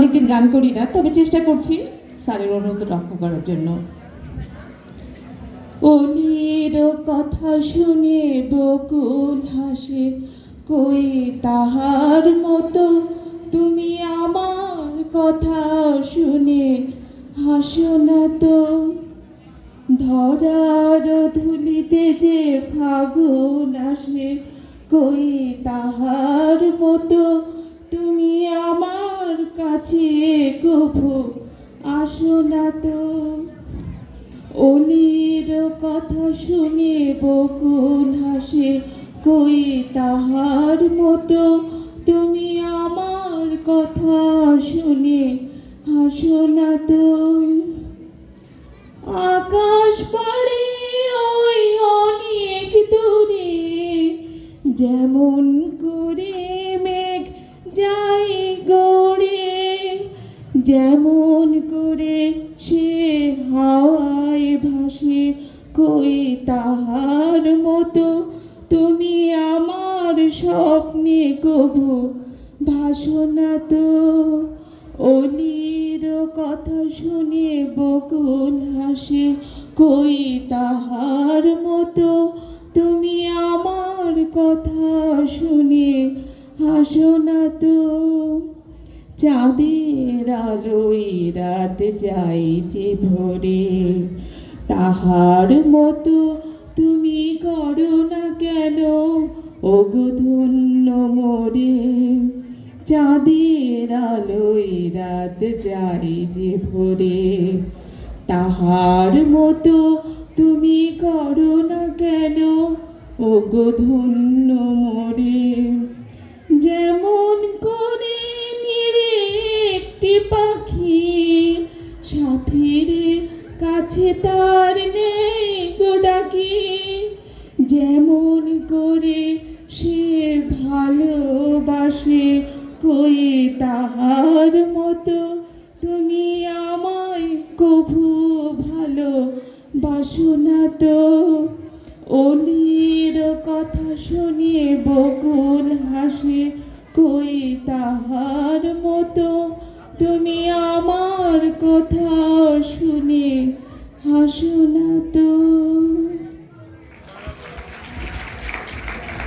অনেকদিন গান করি না, তবে চেষ্টা করছি স্যারের অনুরোধ রক্ষা করার জন্য। অলির কথা শুনে বকুল হাসে, কই তাহার মতো তুমি আমার কথা শুনে হাসো না তো। ধরার ধুলিতে যে ফাগুন আসে, কই তাহার মতো কাছে কভু, আসো না তো। অলির কথা শুনে বকুল হাসে, কই তাহার মতো? তুমি আমার কথা শুনে হাসো না তো। আকাশ পাড়ে ওই অনেক দূরে, যেমন করে মেঘ যাই গড়ে যেমন করে সে হাওয়ায় ভাসে, কই তাহার মতো তুমি আমার স্বপ্নে কভু ভাসনা তো অলির কথা শুনে বকুল হাসে, কই তাহার মতো তুমি আমার কথা শুনে। হাসো না তো। চাঁদের আলোয় রাত যাই যে ভরে। তাহার মতো তুমি করো না কেন? অগধন্য মোরে। চাঁদের আলোয় রাত যাই যে ভরে। তাহার মতো তুমি করো না কেন? মোরে একটি পাখি সাথীর কাছে তার নেই গো ডাকি। যেমন করে সে ভালোবাসে কই তাহার মতো, তুমি আমায় কভু ভালো বাসো না তো। অলির কথা শুনিয়ে বকুল হাসে, কই তাহার মতো তুমি আমার কথা শুনে হাসো না তো।